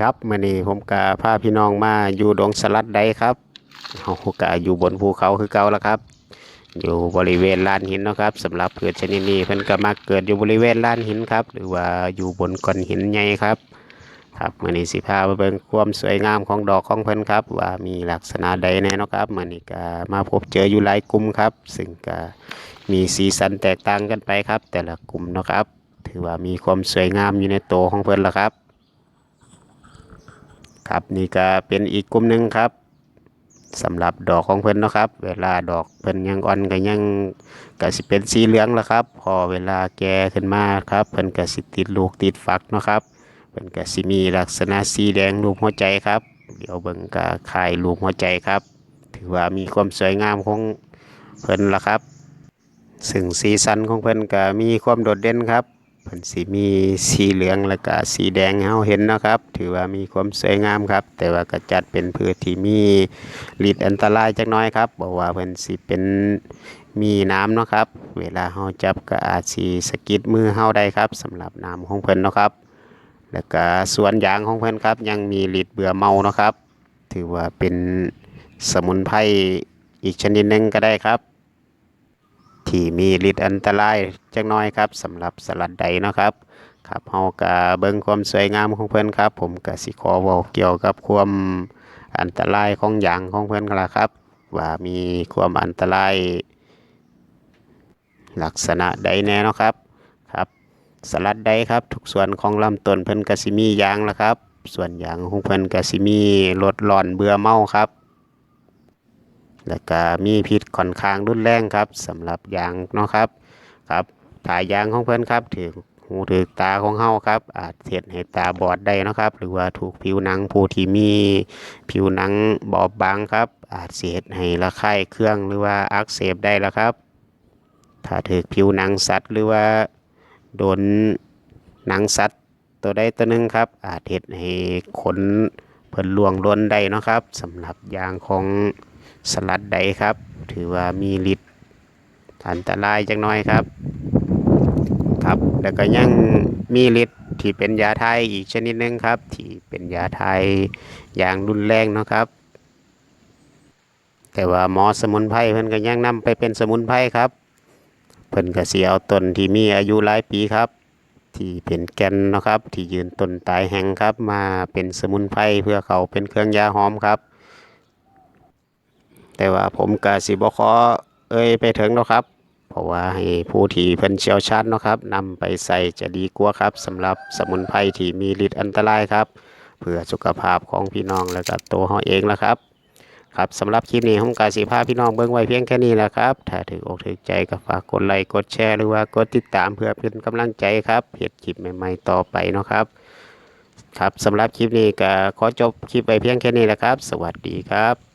ครับมื่อนี้ผมกับพาพี่น้องมาอยู่ดงสลัดใดครับเขาก็อยู่บนภูเขาคือเก่าแล้วครับ อยู่บริเวณลานหินนะครับสำหรับพืชชนิดนี้เพิ่นก็มาเกิดอยู่บริเวณลานหินครับ หรือว่าอยู่บนก้อนหินใหญ่ครับ ครับมื่อนี้สิพาไปเบิ่งความสวยงามของดอกของเพิ่นครับ ว่ามีลักษณะใดแน่นะครับมื่อนี้ก็มาพบเจออยู่หลายกลุ่มครับ ซึ่งก็มีสีสันแตกต่างกันไปครับ แต่ละกลุ่มนะครับ ถือว่ามีความสวยงามอยู่ในตัวของเพิ่นละครับ ครับนี่ก็เป็นอีกกลุ่มหนึ่งครับสำหรับดอกของเพิ่นนะครับ เวลาดอกเพิ่นยังอ่อนก็ยังก็สิเป็นสีเหลืองแล้วครับ พอเวลาแก่ขึ้นมาครับ เพิ่นก็สิติดลูกติดฝักนะครับเพิ่นก็สิมีลักษณะสีแดงรูปหัวใจครับ เดี๋ยวเบิ่งก็คายรูปหัวใจครับ ถือว่ามีความสวยงามของเพิ่นละครับ ซึ่งสีสันของเพิ่นก็มีความโดดเด่นครับ เพิ่นสีมีสีเหลืองแล้วก็สีแดงให้เราเห็นเนาะครับ ถือว่ามีความสวยงามครับ แต่ว่าก็จัดเป็นพืชที่มีฤทธิ์อันตรายจักน้อยครับบอกว่าเพิ่นสิเป็นมีน้ำเนาะครับ เวลาเฮาจับก็อาจสิสะกิดมือเฮาได้ครับสำหรับน้ำของเพิ่นเนาะครับ แล้วก็สวนยางของเพิ่นครับ ยังมีฤทธิ์เบื่อเมาเนาะครับ ถือว่าเป็นสมุนไพรอีกชนิดหนึ่งก็ได้ครับ ที่มีฤทธิ์อันตรายจักน้อยครับสำหรับสลัดใดเนาะครับครับเฮาก็เบิ่งความสวยงามของเพิ่นครับ ผมก็สิขอเว้าเกี่ยวกับความอันตรายของยางของเพิ่นกันละครับ ว่ามีความอันตราย ลักษณะใดแน่เนาะครับครับ สลัดใดครับทุกส่วนของลำต้นเพิ่นก็สิมียางละครับ ส่วนยางของเพิ่นก็สิมีลดร้อนเบื่อเมาครับ แล้วก็มีพิษค่อนข้างรุนแรงครับสำหรับยางเนาะครับครับถ้ายยางของเพิ่อนครับถือหูถือตาของเฮาครับ อาจเสียดให้ตาบอดได้นะครับ หรือว่าถูกผิวหนังผู้ที่มีผิวหนังบอบบางครับ อาจเสียดให้ระคายเครื่องหรือว่าอักเสบได้แล้วครับ ถ้าถือผิวหนังสัตว์หรือว่าโดนหนังสัตว์ตัวใดตัวหนึ่งครับ อาจเห็ดให้ขนเพิ่นล่วงล้นได้นะครับสำหรับยางของ สลัดใดครับ ถือว่ามีฤทธิ์อันตรายจักหน้อยครับ ครับ แล้วก็ยังมีฤทธิ์ที่เป็นยาไทยอีกชนิดหนึงครับ ที่เป็นยาไทยอย่างรุนแรงเนาะครับ แต่ว่าหมอสมุนไพรเพิ่นก็ยังนำไปเป็นสมุนไพรครับ เพิ่นก็สิเอาต้นที่มีอายุหลายปีครับ ที่เป็นแกนนะครับ ที่ยืนต้นตายแห่งครับ มาเป็นสมุนไพรเพื่อเขาเป็นเครื่องยาหอมครับ แต่ว่าผมก็สิบขอเอ่ยไปถึงเนาะครับ เพราะว่าให้ผู้ที่เพิ่นเชี่ยวชาญเนาะครับนำไปใส่จะดีกว่าครับสำหรับสมุนไพรที่มีฤทธิ์อันตรายครับ เพื่อสุขภาพของพี่น้องและก็ตัวเฮาเองละครับครับสำหรับคลิปนี้ผมกาสิพาพี่น้องเบิ่งไว้เพียงแค่นี้แหละครับ ถ้าถืออกถือใจก็ฝากกดไลค์กดแชร์หรือว่ากดติดตามเพื่อเป็นกำลังใจครับเห็ดคลิปใหม่ๆต่อไปเนาะครับ ครับสำหรับคลิปนี้ก็ขอจบคลิปไว้เพียงแค่นี้แหละครับ สวัสดีครับ